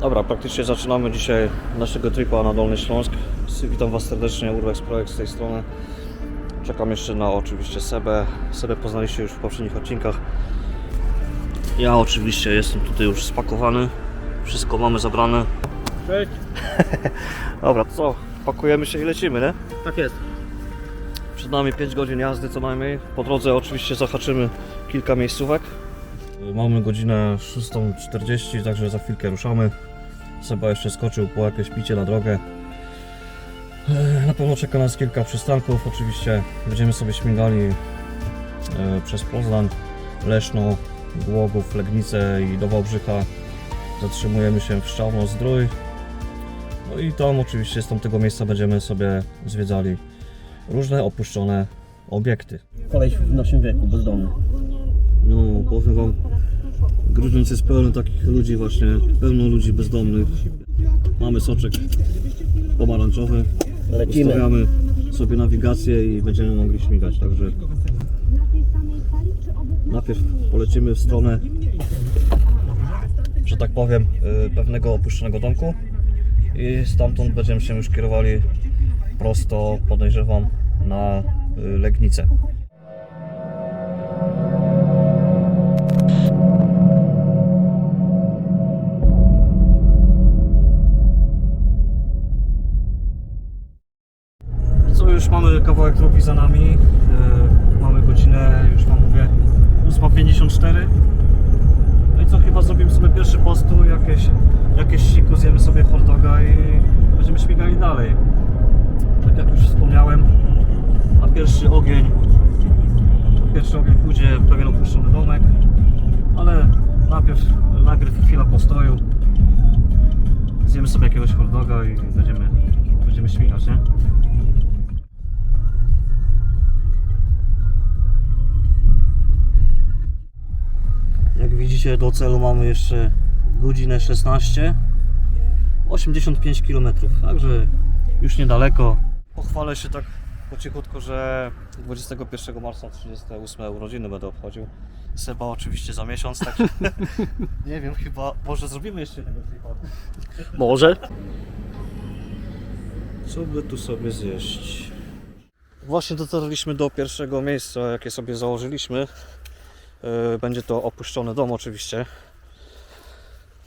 Dobra, praktycznie zaczynamy dzisiaj naszego tripa na Dolny Śląsk. Witam Was serdecznie, Urbex Projekt z tej strony. Czekam jeszcze na oczywiście Sebę. Sebę poznaliście już w poprzednich odcinkach. Ja oczywiście jestem tutaj już spakowany. Wszystko mamy zabrane. Cześć. Dobra, to co? Pakujemy się i lecimy, nie? Tak jest. Przed nami 5 godzin jazdy co najmniej. Po drodze oczywiście zahaczymy kilka miejscówek. Mamy godzinę 6.40, także za chwilkę ruszamy. Seba jeszcze skoczył po jakieś picie na drogę. Na pewno czeka nas kilka przystanków. Oczywiście będziemy sobie śmigali e, przez Poznań, Leszno, Głogów, Legnicę i do Wałbrzycha. Zatrzymujemy się w Szczawno Zdrój. No i tam oczywiście z tamtego miejsca będziemy sobie zwiedzali różne opuszczone obiekty. Koleś w naszym wieku, bezdomny. Powiem wam, Grudziądz jest pełen takich ludzi właśnie, pełno ludzi bezdomnych. Mamy soczek pomarańczowy, Lecimy. ustawiamy sobie nawigację i będziemy mogli śmigać, także najpierw polecimy w stronę, że tak powiem, y, pewnego opuszczonego domku i stamtąd będziemy się już kierowali prosto, podejrzewam, na y, Legnicę. Już mamy kawałek drogi za nami. E, mamy godzinę, już wam mówię, 8.54. No i co chyba zrobimy sobie pierwszy postój, jakieś, jakieś siku, zjemy sobie hot doga i będziemy śmigali dalej. Tak jak już wspomniałem, na pierwszy ogień pierwszy ogień pójdzie pewien opuszczony domek, ale najpierw, najpierw chwila postoju. Zjemy sobie jakiegoś hot doga i będziemy, będziemy śmigać, nie? Jak widzicie do celu mamy jeszcze godzinę 16 85 km, także już niedaleko. Pochwalę się tak po cichutku, że 21 marca 38 urodziny będę obchodził. Seba oczywiście za miesiąc, tak nie wiem, chyba może zrobimy jeszcze jednego tripa. Może? Co by tu sobie zjeść? Właśnie dotarliśmy do pierwszego miejsca, jakie sobie założyliśmy. Yy, Będzie to opuszczony dom oczywiście.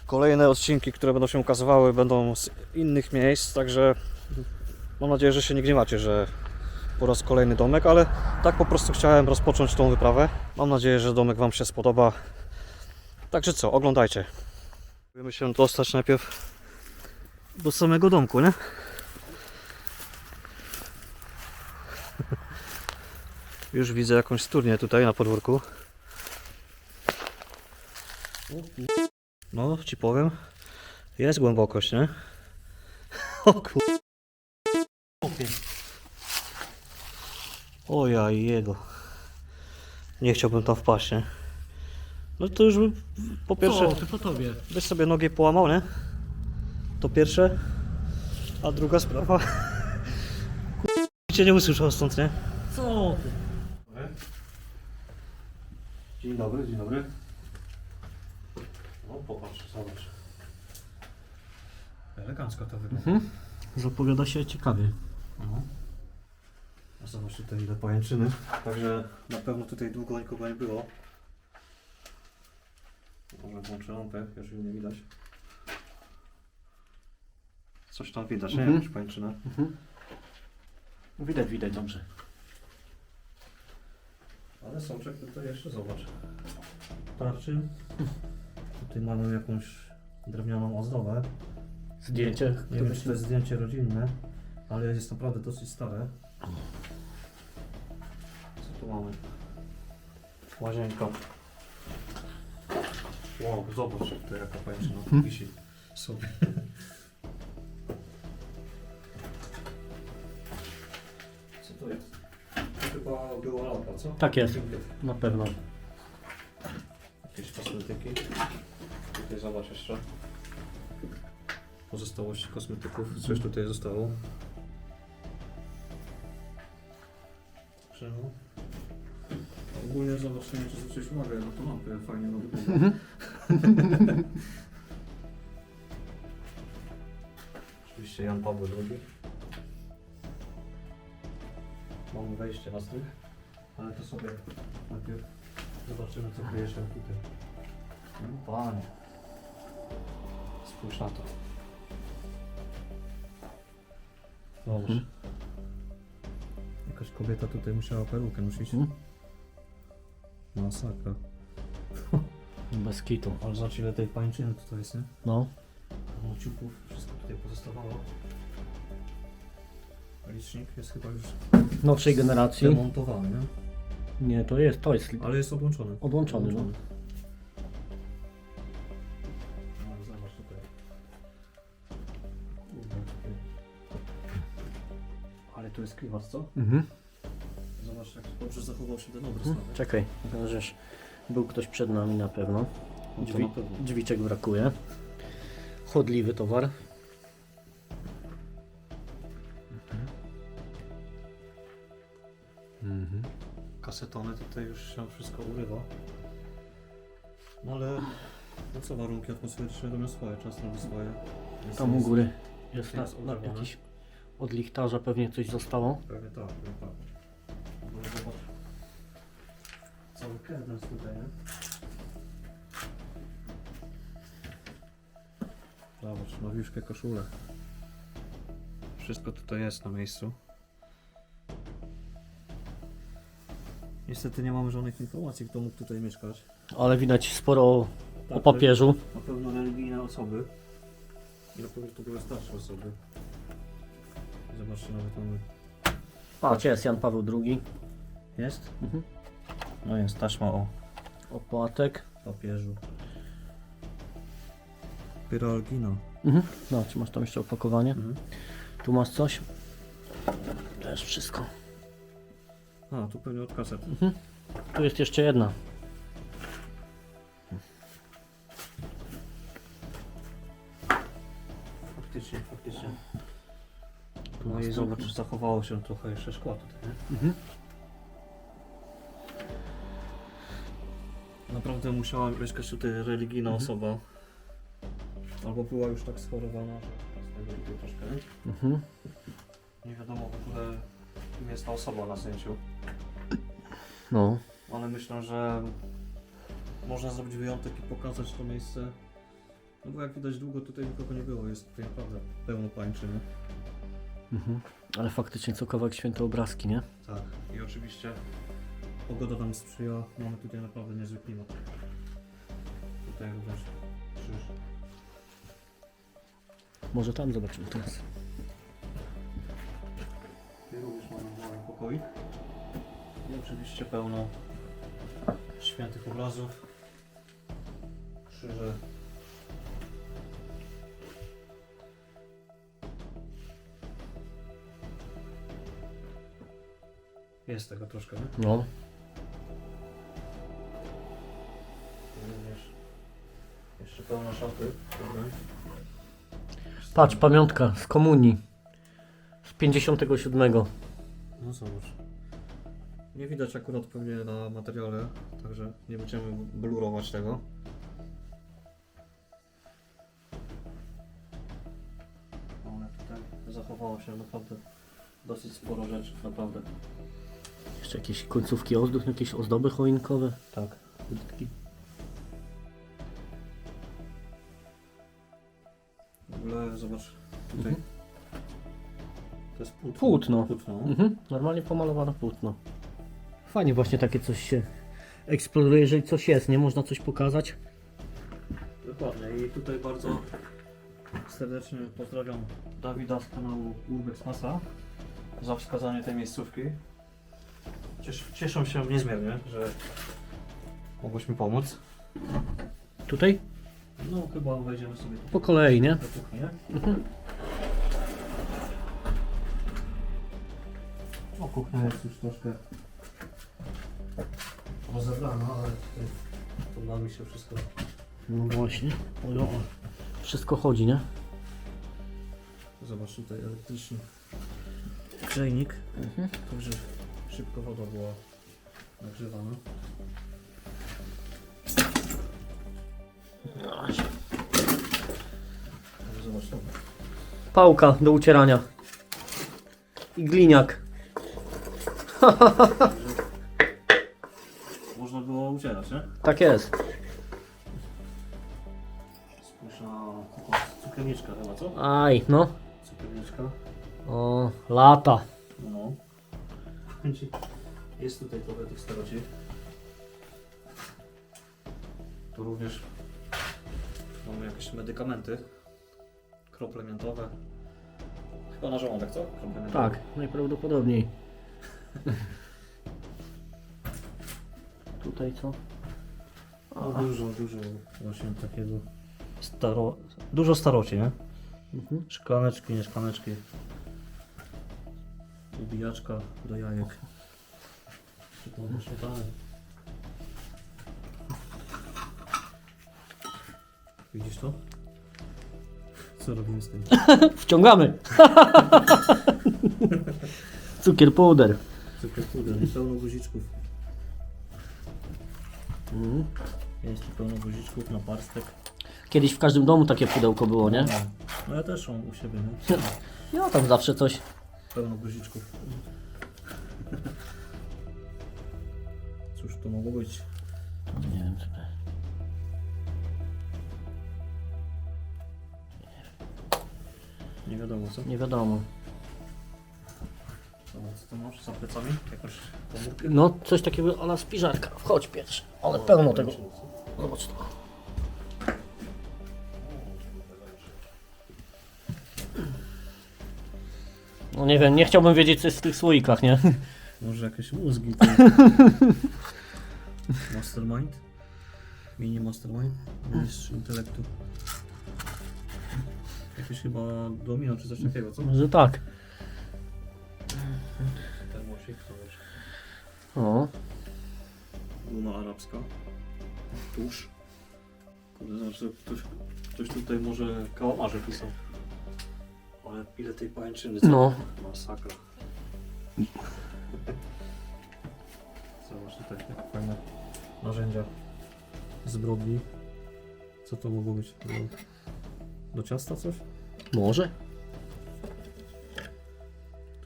Kolejne odcinki, które będą się ukazywały, będą z innych miejsc, także mam nadzieję, że się nie gniewacie, że po raz kolejny domek, ale tak po prostu chciałem rozpocząć tą wyprawę. Mam nadzieję, że domek Wam się spodoba. Także co, oglądajcie. Próbujemy się dostać najpierw do samego domku, nie? Już widzę jakąś studnię tutaj na podwórku. No, ci powiem. Jest głębokość, nie? O kur... O ja jego. Nie chciałbym tam wpaść, nie? No to już by, po pierwsze, Co, ty po tobie? byś sobie nogi połamał, nie? To pierwsze. A druga sprawa. Kur- Cię nie usłyszał stąd, nie? Co ty? Dzień dobry, dzień dobry. Popatrz, zobacz. Elegancko to wygląda. Mhm. Zapowiada się ciekawie. No. A zobacz tutaj ile pajęczyny. Także na pewno tutaj długo nikogo nie było. Może włączę lampę, już jej nie widać. Coś tam widać, nie? Mhm. Jakąś pajęczynę. Widać, widać dobrze. Ale soczek tutaj jeszcze zobacz. Tarczy. Tutaj mamy jakąś drewnianą ozdobę. Zdjęcie. Nie wiem, czy to jest zdjęcie rodzinne, ale jest naprawdę dosyć stare. Co tu mamy? Łazienka. Wow, zobacz, to jaka pajęczyna Mhm. wisi sobie. Co to jest? To chyba była lampa, co? Tak jest. Na pewno. Jakieś kosmetyki. Tutaj zobacz jeszcze. Pozostałości kosmetyków. Coś tutaj zostało. No. Ogólnie zobacz, nie wiem, czy zwróciłeś uwagę na tą lampę, fajnie robi. Oczywiście Jan Paweł II. Mamy wejście na strych, ale to sobie najpierw zobaczymy co kryje się tutaj. No, Panie. Spójrz na to. Dobrze. Mhm. Jakaś kobieta tutaj musiała perukę nosić. Mhm. Masakra. Bez kitu. Ale zobacz ile tej pańczyny tutaj jest, nie? No. Mociuków, wszystko tutaj pozostawało. Licznik jest chyba już Nowszej generacji. demontowany, nie? Nie, to jest, to jest Ale jest odłączony. odłączony. No. No, Jest klimat, co? Mhm. Zobacz jak dobrze zachował się ten obraz Mhm. nawet. Czekaj, żeż był ktoś przed nami na pewno. No Drzwi, na pewno. drzwiczek brakuje. Chodliwy towar. Mhm. Kasetony tutaj już się wszystko urywa. No ale no co warunki atmosferyczne robią swoje, czas robi swoje. Jest- Tam u jest- góry jest jest na używane. jakiś od lichtarza pewnie coś zostało. Pewnie tak, pewnie tak. Bo zobacz. Cały kerdens tutaj, nie? Zobacz, nowiuszkę koszulę. Wszystko tutaj jest na miejscu. Niestety nie mamy żadnych informacji, kto mógł tutaj mieszkać. Ale widać sporo o, Tak, o papieżu. Na pewno religijne osoby. I na pewno to były starsze osoby. Zobaczcie, nawet mamy... Patrz, jest Jan Paweł II. Jest? Mhm. No jest taśma o Opłatek. papieżu. Pyralgina. Mhm. No, czy masz tam jeszcze opakowanie? Mhm. Tu masz coś? Też wszystko. A, tu pewnie od kaset. Mhm. Tu jest jeszcze jedna. No i zobacz, zachowało się trochę jeszcze szkła tutaj, nie? Mhm. Naprawdę musiała mieszkać tutaj religijna osoba. Albo była już tak schorowana, że z tego tutaj troszkę. nie? Mhm. Nie wiadomo w ogóle kim jest ta osoba na zdjęciu. No. Ale myślę, że można zrobić wyjątek i pokazać to miejsce. No bo jak widać długo tutaj nikogo nie było, jest tutaj naprawdę pełno pańczyny. Mhm. Ale faktycznie co kawałek święte obrazki, nie? Tak. I oczywiście pogoda nam sprzyja, mamy tutaj naprawdę niezły klimat. Tutaj również krzyż. Może tam zobaczymy teraz. Tutaj również mamy mały pokoik. I oczywiście pełno świętych obrazów. Krzyże. Jest tego troszkę, nie? No. Również jeszcze pełno szafy. Dobra. Patrz, pamiątka z komunii. Z 57. No zobacz. Nie widać akurat pewnie na materiale, także nie będziemy blurować tego. Ale tutaj zachowało się naprawdę dosyć sporo rzeczy, naprawdę. Jeszcze jakieś końcówki ozdób, jakieś ozdoby choinkowe. Tak. W ogóle zobacz tutaj. Mhm. To jest płótno. Płótno. płótno. Mhm. Normalnie pomalowane płótno. Fajnie właśnie takie coś się eksploruje, jeżeli coś jest, nie można coś pokazać. Dokładnie i tutaj bardzo serdecznie pozdrawiam Dawida z kanału Urbex Masa za wskazanie tej miejscówki. Cies, cieszę się niezmiernie, że mogłeś mi pomóc. Tutaj? No chyba wejdziemy sobie Po kolei, nie? do kuchni, nie? Mhm. O, kuchnia jest już troszkę rozebrana, ale tutaj podoba mi się wszystko. No właśnie. O, o. Wszystko chodzi, nie? Zobacz tutaj elektryczny grzejnik. Mhm. Także szybko woda była nagrzewana. Także zobacz to. pałka do ucierania. I gliniak. Można było ucierać, nie? Tak jest. Spójrz na taką cukierniczkę chyba, co? Aj, no. Cukierniczka. O, lata. Jest tutaj trochę tych staroci. Tu również mamy jakieś medykamenty. Krople miętowe. Chyba na żołądek, co? Tak, najprawdopodobniej. Tutaj co? No, dużo, dużo właśnie takiego staro... Dużo staroci, nie? Mhm. Szklaneczki, nie szklaneczki. Ubijaczka do jajek. Może śmietany? Widzisz to? Co robimy z tym? Wciągamy. Cukier puder. Cukier puder, pełno guziczków. Mhm. Jest tu pełno guziczków na parstek. Kiedyś w każdym domu takie pudełko było, nie? No ja też mam u siebie, nie? Ja tam zawsze coś. Pełno guziczków. Cóż to mogło być? Nie wiem, co to Nie wiadomo co. Nie wiadomo. Co to masz za plecami? Jakąś komórkę? No, coś takiego ala spiżarka. Wchodź pierwszy. Ale pełno tego. Zobacz to. No nie wiem, nie chciałbym wiedzieć co jest w tych słoikach, nie? Może jakieś mózgi? To... Mastermind? Mini Mastermind? Mistrz intelektu. Jakieś chyba domino czy coś takiego, co? Może tak. Termosik, to wiesz. O, Luna arabska. Tusz. Kurde, znaczy ktoś, ktoś tutaj może kałamarze pisał. Ale ile tej pajęczyny? No. Masakra. Zobacz tutaj, jak fajne narzędzia zbrodni. Co to mogło być? Do, do ciasta coś? może?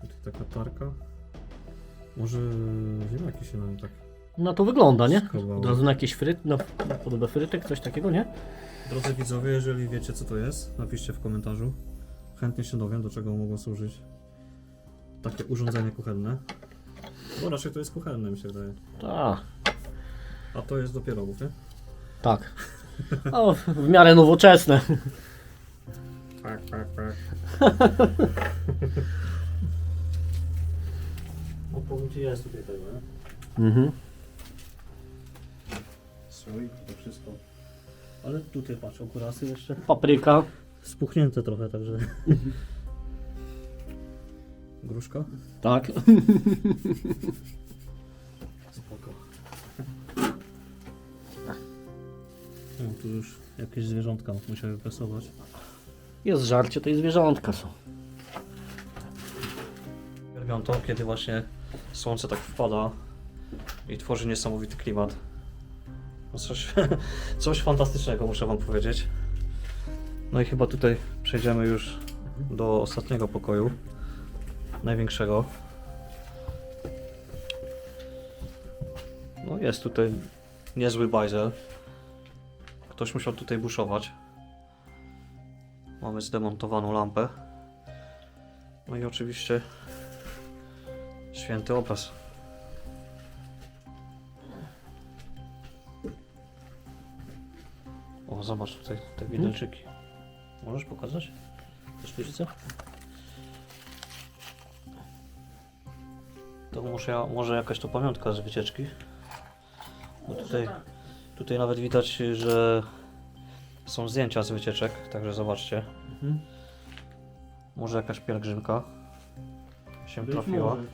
Tutaj taka tarka. Może ziemniaki się nam tak Na to wygląda, nie? Od razu na jakieś fryt, na, na podobę frytek, coś takiego, nie? Drodzy widzowie, jeżeli wiecie co to jest, napiszcie w komentarzu. Chętnie się dowiem, do czego mogło służyć takie urządzenie kuchenne. Bo raczej to jest kuchenne, mi się wydaje. Tak. A to jest do pierogów, nie? Tak. O, w- w miarę nowoczesne. Tak, tak, tak. No powiem Ci, jest tutaj tego, nie? Mhm. Słoik, to wszystko. Ale tutaj patrz, okurasy jeszcze. Papryka. Spuchnięte trochę, także... Gruszka? Tak. Spoko. No, tu już jakieś zwierzątka musiały pasować. Jest żarcie, to i zwierzątka są. Uwielbiam to, kiedy właśnie słońce tak wpada i tworzy niesamowity klimat. No coś, coś fantastycznego, muszę Wam powiedzieć. No i chyba tutaj przejdziemy już do ostatniego pokoju, największego. No jest tutaj niezły bajzel. Ktoś musiał tutaj buszować. Mamy zdemontowaną lampę. No i oczywiście Święty obraz. O, zobacz tutaj te widelczyki. Możesz pokazać? Też wiecie? To może, może jakaś to pamiątka z wycieczki. Bo tutaj, tutaj nawet widać, że są zdjęcia z wycieczek, także zobaczcie. Mhm. Może jakaś pielgrzymka się Być trafiła. może.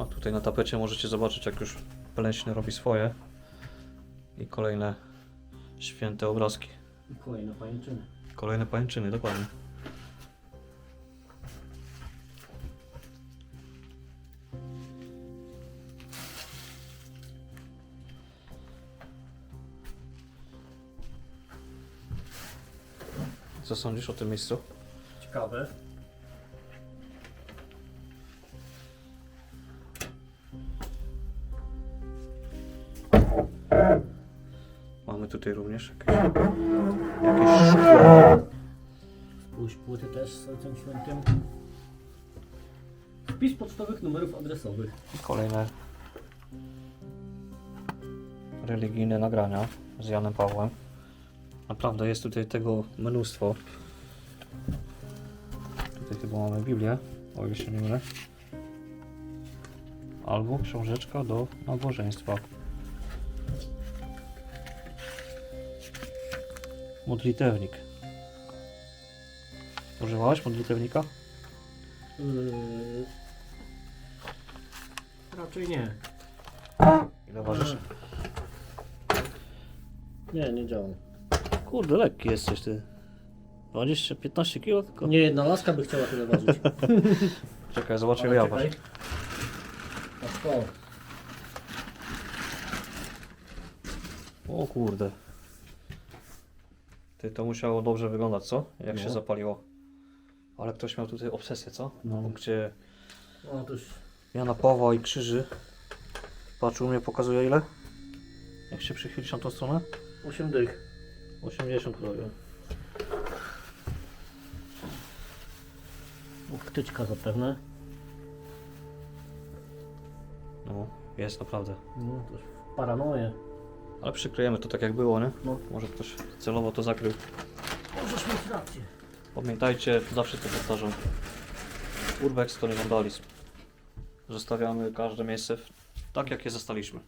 A tutaj na tapecie możecie zobaczyć, jak już Pleśny robi swoje. I kolejne święte obrazki. I kolejne pajęczyny. Kolejne pajęczyny, dokładnie. Co sądzisz o tym miejscu? Ciekawe. Tutaj również jakieś, jakieś szkło. Spójrz, płyty też z Ojcem Świętym. Wpis pocztowych numerów adresowych. Kolejne religijne nagrania z Janem Pawłem. Naprawdę jest tutaj tego mnóstwo. Tutaj chyba mamy Biblię, o ile się nie mylę. Albo książeczka do nabożeństwa. Modlitewnik. Używałeś modlitewnika? Yy... Raczej nie. Ile ważysz? Nie, nie działa. Kurde, lekki jesteś ty. 20-15 kg tylko? Nie jedna laska by chciała tyle ważyć. Czekaj, zobaczę ile ja ważę. O kurde. Ty, to musiało dobrze wyglądać, co? Jak No. się zapaliło. Ale ktoś miał tutaj obsesję, co? No. Na punkcie No to już Jana Pawła i krzyży. Patrz, u mnie pokazuje ile? Jak się przychylisz na tą stronę? 8 dych. 80 prawie. Wtyczka zapewne. No, jest naprawdę. No to już paranoję. Ale przykryjemy to tak jak było, nie? No. Może ktoś celowo to zakrył. Możesz mieć rację. Pamiętajcie, zawsze to powtarzam. Urbex to nie wandalizm. Zostawiamy każde miejsce w, tak, jak je zastaliśmy.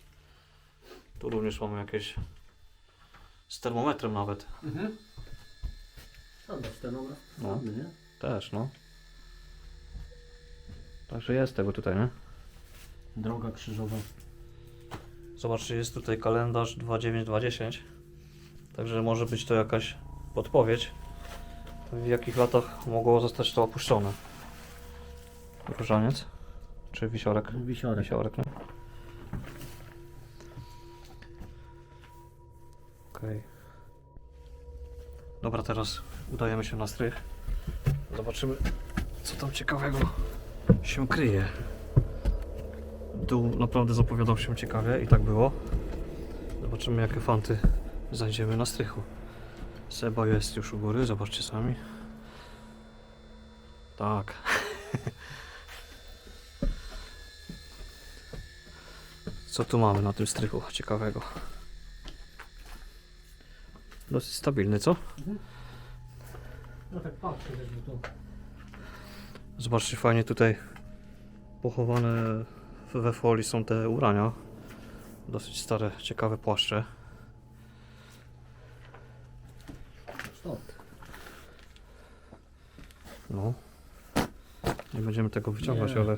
Tu również mamy jakieś z termometrem nawet. Mhm. Zobacz ten obraz. No. Ładny, nie? Też, no. Także jest tego tutaj, nie? Droga krzyżowa. Zobaczcie, jest tutaj kalendarz 29210. Także może być to jakaś podpowiedź, w jakich latach mogło zostać to opuszczone. Różaniec? Czy wisiorek? Wisiorek. Wisiorek, nie? Okej. Dobra, teraz udajemy się na strych. Zobaczymy, co tam ciekawego się kryje. Dół naprawdę zapowiadał się ciekawie i tak było. Zobaczymy, jakie fanty znajdziemy na strychu. Seba jest już u góry, zobaczcie sami. Tak. Co tu mamy na tym strychu ciekawego? Dosyć stabilny, co? No tak patrzę, żeby to... Zobaczcie, fajnie tutaj pochowane we folii są te ubrania. Dosyć stare, ciekawe płaszcze. Stop. No. Nie będziemy tego wyciągać, Nie. ale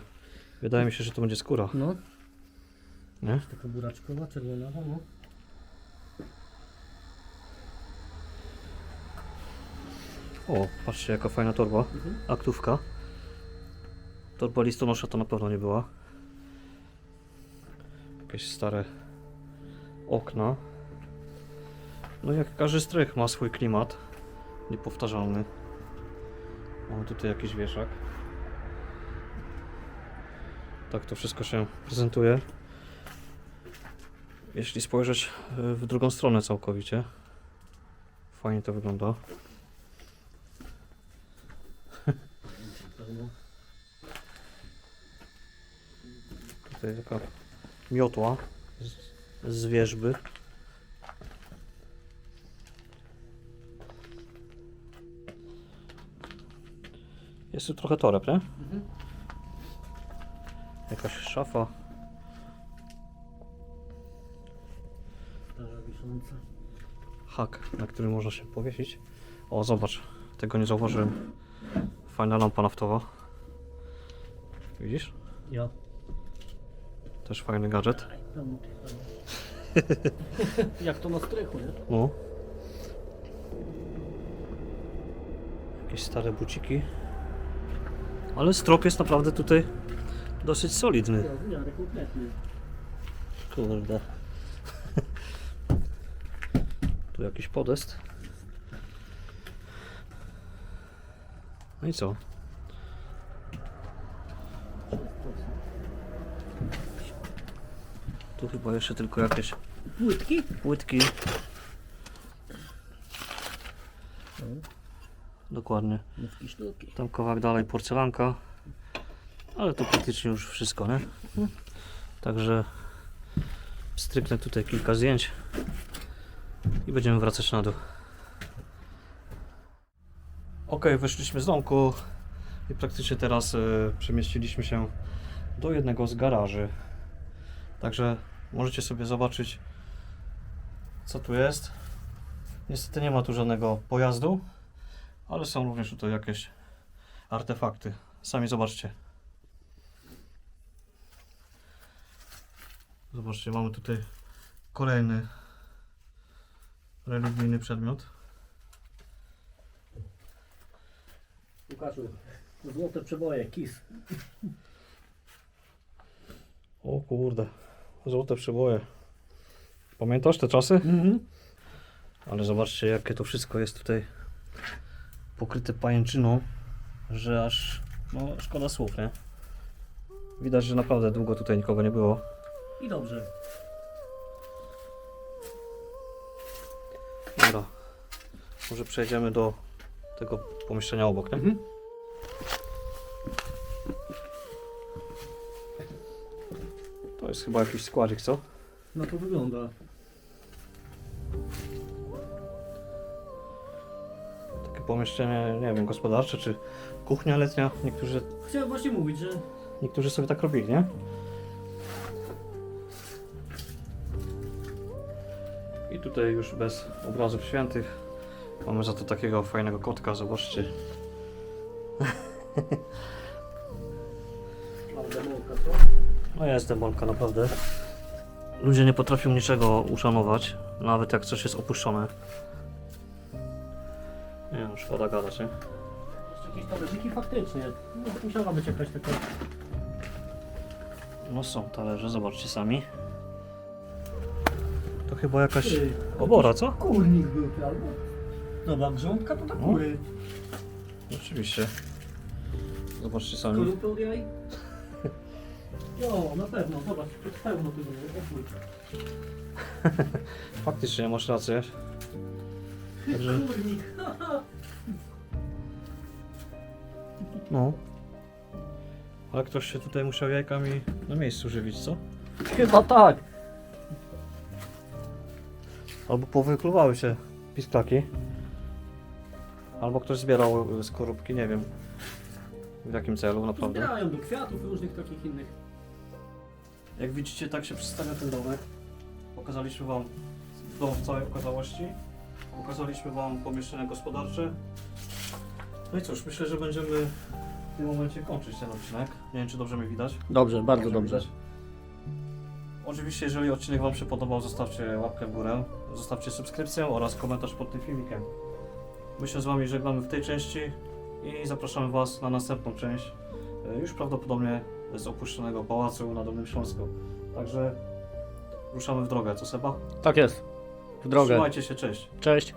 wydaje mi się, że to będzie skóra. No. Nie? Taka buraczkowa, czerwonawa, no. O, patrzcie jaka fajna torba. Mhm. Aktówka. Torba listonosza to na pewno nie była. Jakieś stare okna. No jak każdy strych ma swój klimat. Niepowtarzalny. Mamy tutaj jakiś wieszak. Tak to wszystko się prezentuje. Jeśli spojrzeć y, w drugą stronę całkowicie. Fajnie to wygląda. Tutaj taka miotła z, z wierzby. Jest tu trochę toreb, nie? Mhm. Jakaś szafa. Tarza wisząca. Hak, na którym można się powiesić. O, zobacz, tego nie zauważyłem. Fajna lampa naftowa. Widzisz? Ja. Też fajny gadżet. Jak to na strychu, nie? No. Jakieś stare buciki. Ale strop jest naprawdę tutaj dosyć solidny. Ja, w miarę kompletny. Kurde. Tu jakiś podest. No i co? Tu chyba jeszcze tylko jakieś Płytki? płytki. Dokładnie. Nówki sztuki. Tam kawałek dalej porcelanka. Ale to praktycznie już wszystko, nie? Także stryknę tutaj kilka zdjęć i będziemy wracać na dół. Ok, wyszliśmy z domku i praktycznie teraz e, przemieściliśmy się do jednego z garaży. Także możecie sobie zobaczyć co tu jest. Niestety nie ma tu żadnego pojazdu, ale są również tutaj jakieś artefakty. Sami zobaczcie. Zobaczcie, mamy tutaj kolejny religijny przedmiot. Łukaszu, złote przeboje, kis. O kurde, złote przeboje. Pamiętasz te czasy? Mhm. Ale zobaczcie, jakie to wszystko jest tutaj pokryte pajęczyną, że aż no, szkoda słów, nie? Widać, że naprawdę długo tutaj nikogo nie było. I dobrze. Dobra, może przejdziemy do tego pomieszczenia obok, nie? Mhm. Jest chyba jakiś składzik, co? No to wygląda. Takie pomieszczenie, nie wiem, gospodarcze czy kuchnia letnia. Niektórzy, Chciałem właśnie mówić, że niektórzy sobie tak robili, nie? I tutaj już bez obrazów świętych mamy za to takiego fajnego kotka, zobaczcie. No jest demolka, naprawdę. Ludzie nie potrafią niczego uszanować, nawet jak coś jest opuszczone. Nie no, szkoda gadać, nie? Jakieś talerzyki faktycznie. No, musiała być jakaś taka... No są talerze, zobaczcie sami. To chyba jakaś Ty, obora, co? Kurnik był albo... Dobra, grządka to tak No. kury. Oczywiście. Zobaczcie sami. Jaj? Jo, na pewno, zobacz, to jest pełno tego. Faktycznie masz rację. Także, Kurnik, no. Ale ktoś się tutaj musiał jajkami na miejscu żywić, co? Chyba tak. Albo powykluwały się pisklaki. Albo ktoś zbierał y, skorupki, nie wiem. W jakim celu, naprawdę. Zbierają do kwiatów różnych takich innych. Jak widzicie, tak się przedstawia ten domek. Pokazaliśmy Wam dom w całej okazałości. Pokazaliśmy Wam pomieszczenia gospodarcze. No i cóż, myślę, że będziemy w tym momencie kończyć ten odcinek. Nie wiem, czy dobrze mnie widać. Dobrze, bardzo Dobrze widać. Oczywiście, jeżeli odcinek Wam się podobał, zostawcie łapkę w górę, zostawcie subskrypcję oraz komentarz pod tym filmikiem. My się z Wami żegnamy w tej części i zapraszamy Was na następną część, e, już prawdopodobnie z opuszczonego pałacu na Dolnym Śląsku. Także ruszamy w drogę, co Seba? Tak jest. W drogę. Trzymajcie się, cześć. Cześć.